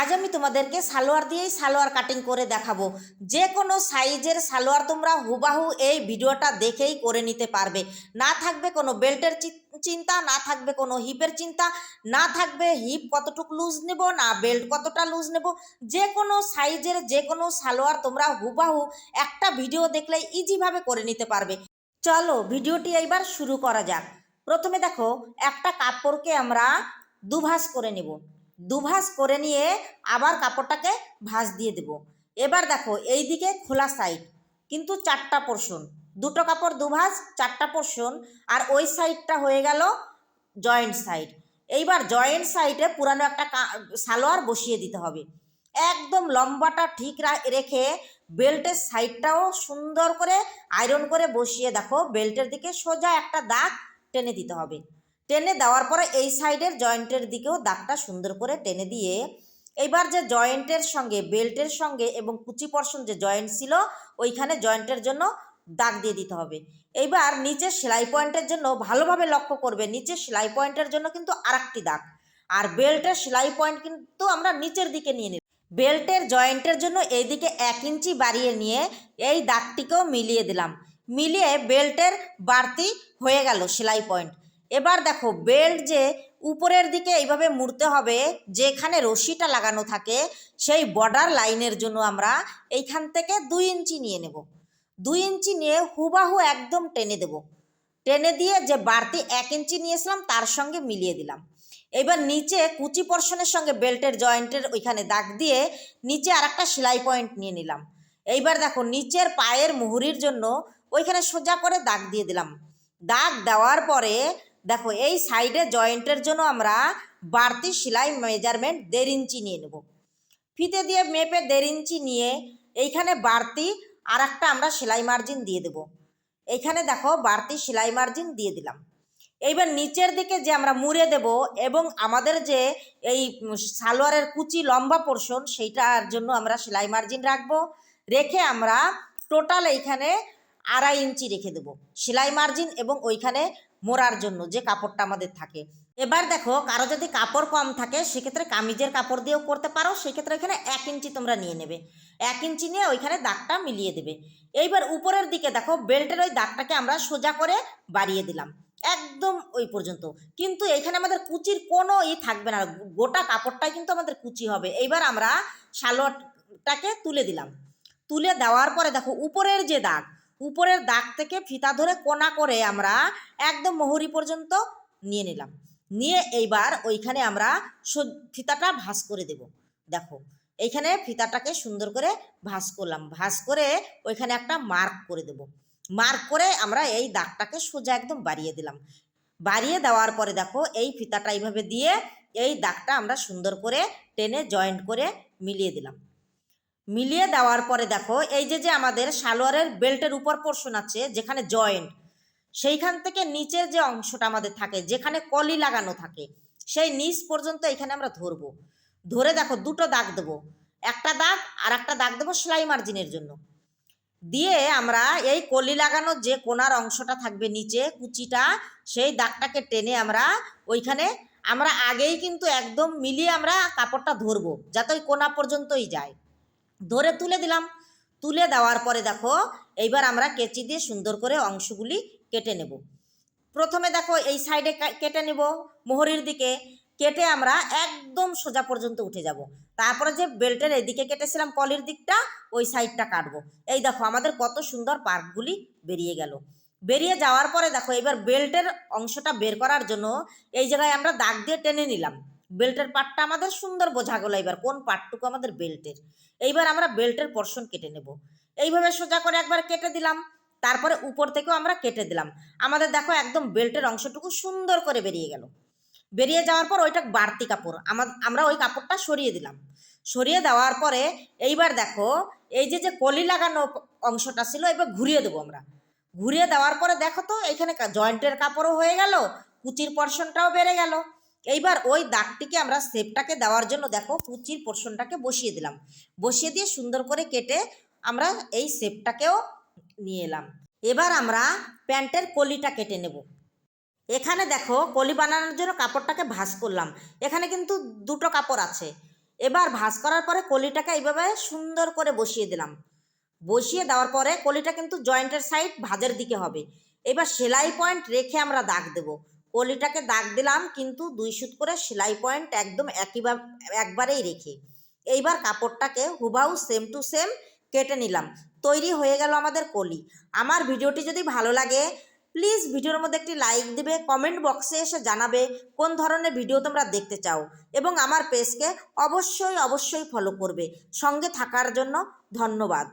আজ আমি তোমাদেরকে সালোয়ার দিয়েই সালোয়ার কাটিং করে দেখাবো। যে কোনো সাইজের সালোয়ার তোমরা হুবাহু এই ভিডিওটা দেখেই করে নিতে পারবে। না থাকবে কোনো বেল্টের চিন্তা, না থাকবে কোনো হিপের চিন্তা, না থাকবে হিপ কতটুক লুজ নেব, না বেল্ট কতটা লুজ নেব। যে কোনো সাইজের যে কোনো সালোয়ার তোমরা হুবাহু একটা ভিডিও দেখলে ইজিভাবে করে নিতে পারবে। চলো ভিডিওটি এইবার শুরু করা যাক। প্রথমে দেখো, একটা কাপড়কে আমরা দুভাস করে নেব। দুভাস করে নিয়ে আবার কাপড়টাকে ভাঁজ দিয়ে দেব। এবার দেখো এই দিকে খোলা সাইড কিন্তু চারটা পোর্শন দুটো কাপড় দুভাস চারটা পোর্শন আর ওই সাইডটা হয়ে গেল জয়েন্ট সাইড এইবার জয়েন্ট সাইডে পুরানো একটা সালোয়ার বসিয়ে দিতে হবে। একদম লম্বাটা ঠিক রেখে বেল্টের সাইডটাও সুন্দর করে আয়রন করে বসিয়ে দেখো, বেল্টের দিকে সোজা একটা দাগ টেনে দিতে হবে। টেনে দেওয়ার পরে এই সাইডের জয়েন্টের দিকেও দাগটা সুন্দর করে টেনে দিয়ে এইবার যে জয়েন্টের সঙ্গে, বেল্টের সঙ্গে এবং কুচি পর্ষণ যে জয়েন্ট ছিল, ওইখানে জয়েন্টের জন্য দাগ দিয়ে দিতে হবে। এইবার নিচের সেলাই পয়েন্টের জন্য ভালোভাবে লক্ষ্য করবে, নিচের সেলাই পয়েন্টের জন্য কিন্তু আরেকটি দাগ। আর বেল্টের সেলাই পয়েন্ট কিন্তু আমরা নিচের দিকে নিয়ে নিই বেল্টের জয়েন্টের জন্য এইদিকে এক ইঞ্চি বাড়িয়ে নিয়ে এই দাগটিকেও মিলিয়ে দিলাম। মিলিয়ে বেল্টের বাড়তি হয়ে গেল সেলাই পয়েন্ট। এবার দেখো বেল্ট যে উপরের দিকে এইভাবে মুড়তে হবে, যেখানে রশিটা লাগানো থাকে, সেই বর্ডার লাইনের জন্য আমরা এইখান থেকে দুই ইঞ্চি নিয়ে নেব। দুই ইঞ্চি নিয়ে হুবাহু একদম টেনে দেব। টেনে দিয়ে যে বাড়তি এক ইঞ্চি নিয়েছিলাম, তার সঙ্গে মিলিয়ে দিলাম। এবার নিচে কুচি পর্শনের সঙ্গে বেল্টের জয়েন্টের ওইখানে দাগ দিয়ে নিচে আর একটা সেলাই পয়েন্ট নিয়ে নিলাম। এইবার দেখো নিচের পায়ের মুহুরির জন্য ওইখানে সোজা করে দাগ দিয়ে দিলাম। দাগ দেওয়ার পরে দেখো, এই সাইডে জয়েন্টের জন্য আমরা বাড়তি সেলাই মেজারমেন্ট দেড় ইঞ্চি নিয়ে নেব। ফিতে দিয়ে মেপে দেড় ইঞ্চি নিয়ে এইখানে বাড়তি আর একটা আমরা সেলাই মার্জিন দিয়ে দেব। এইখানে দেখো, বাড়তি সেলাই মার্জিন দিয়ে দিলাম। এইবার নিচের দিকে যে আমরা মুড়ে দেব এবং আমাদের যে এই সালোয়ারের কুচি লম্বা পোর্শন সেইটার জন্য আমরা সেলাই মার্জিন রাখব। রেখে আমরা টোটাল এইখানে আড়াই ইঞ্চি রেখে দেব। সেলাই মার্জিন এবং ওইখানে মোড়ার জন্য যে কাপড়টা আমাদের থাকে। এবার দেখো, কারও যদি কাপড় কম থাকে, সেক্ষেত্রে কামিজের কাপড় দিয়েও করতে পারো, সেক্ষেত্রে এখানে এক ইঞ্চি তোমরা নিয়ে নেবে। এক ইঞ্চি নিয়ে ওইখানে দাগটা মিলিয়ে দেবে। এইবার উপরের দিকে দেখো, বেল্টের ওই দাগটাকে আমরা সোজা করে বাড়িয়ে দিলাম। একদম ওই পর্যন্ত। কিন্তু এখানে আমাদের কুচির কোনো ই থাকবে না, গোটা কাপড়টাই কিন্তু আমাদের কুচি হবে। এইবার আমরা সালোয়ারটাকে তুলে দিলাম। তুলে দেওয়ার পরে দেখো, উপরের যে দাগ উপরের দাগ থেকে ফিতা ধরে কোনা করে আমরা একদম মোহরি পর্যন্ত নিয়ে নিলাম। নিয়ে এইবার ওইখানে আমরা ফিতাটা ভাঁজ করে দেব। দেখো, এইখানে ফিতাটাকে সুন্দর করে ভাঁজ করলাম। ভাঁজ করে ওইখানে একটা মার্ক করে দেব। মার্ক করে আমরা এই দাগটাকে সোজা একদম বাড়িয়ে দিলাম। বাড়িয়ে দেওয়ার পরে দেখো, এই ফিতাটা এইভাবে দিয়ে এই দাগটা আমরা সুন্দর করে টেনে জয়েন্ট করে মিলিয়ে দিলাম। মিলিয়ে দেওয়ার পরে দেখো, এই যে যে আমাদের সালোয়ারের বেল্টের উপর পোর্শন আছে, যেখানে জয়েন্ট সেইখান থেকে নিচের যে অংশটা আমাদের থাকে, যেখানে কলি লাগানো থাকে, সেই নিচ পর্যন্ত এখানে আমরা ধরবো। ধরে দেখো, দুটো দাগ দেবো, একটা দাগ আর একটা দাগ দেবো সেলাই মার্জিনের জন্য। দিয়ে আমরা এই কলি লাগানো যে কোনার অংশটা থাকবে নিচে, কুচিটা, সেই দাগটাকে টেনে আমরা ওইখানে, আমরা আগেই কিন্তু একদম মিলিয়ে আমরা কাপড়টা ধরবো, যাতে ওই কোনা পর্যন্তই যায়। ধরে তুলে দিলাম। তুলে দেওয়ার পরে দেখো, এইবার আমরা কেচি দিয়ে সুন্দর করে অংশগুলি কেটে নেব। প্রথমে দেখো, এই সাইডে কেটে নেব মোহরির দিকে। কেটে আমরা একদম সোজা পর্যন্ত উঠে যাব। তারপরে যে বেল্টের এইদিকে কেটেছিলাম কলির দিকটা, ওই সাইডটা কাটবো। এই দেখো, আমাদের কত সুন্দর পার্কগুলি বেরিয়ে গেল। বেরিয়ে যাওয়ার পরে দেখো এবার বেল্টের অংশটা বের করার জন্য এই জায়গায় আমরা দাগ দিয়ে টেনে নিলাম। বেল্টের পার্টটা আমাদের সুন্দর বোঝা গেলো এবার, কোন পার্টটুকু আমাদের বেল্টের? এইবার আমরা বেল্টের পর্শন কেটে নেব। এইভাবে সোজা করে একবার কেটে দিলাম, তারপরে উপর থেকেও আমরা কেটে দিলাম। আমাদের দেখো একদম বেল্টের অংশটুকু সুন্দর করে বেরিয়ে গেল। বেরিয়ে যাওয়ার পর ওইটা বাড়তি কাপড়, আমা- আমরা ওই কাপড়টা সরিয়ে দিলাম। সরিয়ে দেওয়ার পরে এইবার দেখো, এই যে যে কলি লাগানো অংশটা ছিল, এবার ঘুরিয়ে দেবো আমরা। ঘুরিয়ে দেওয়ার পরে দেখো তো, এখানে জয়েন্টের কাপড়ও হয়ে গেল, কুচির পর্শনটাও বেড়ে গেল। এইবার ওই দাগটিকে আমরা সেপটাকে দেওয়ার জন্য দেখো কুচির পোর্শনটাকে বসিয়ে দিলাম। বসিয়ে দিয়ে সুন্দর করে কেটে আমরা এই সেপটাকেও নিয়ে এলাম। এবার আমরা প্যান্টের কলিটা কেটে নেব। এখানে দেখো কলি বানানোর জন্য কাপড়টাকে ভাঁজ করলাম। এখানে কিন্তু দুটো কাপড় আছে। এবার ভাঁজ করার পরে কলিটাকে এইভাবে সুন্দর করে বসিয়ে দিলাম। বসিয়ে দেওয়ার পরে কলিটা কিন্তু জয়েন্টের সাইড ভাজের দিকে হবে। এবার সেলাই পয়েন্ট রেখে আমরা দাগ দেব। কলিটাকে দাগ দিলাম, কিন্তু দুই সুত করে সেলাই পয়েন্ট একদম একইভাবে একবারেই রেখে। এইবার কাপড়টাকে হুবাহু সেম টু সেম কেটে নিলাম। তৈরি হয়ে গেল আমাদের কলি। আমার ভিডিওটি যদি ভালো লাগে প্লিজ ভিডিওর মধ্যে একটি লাইক দিবে কমেন্ট বক্সে এসে জানাবে কোন ধরনের ভিডিও তোমরা দেখতে চাও। এবং আমার পেজকে অবশ্যই অবশ্যই ফলো করবে। সঙ্গে থাকার জন্য ধন্যবাদ।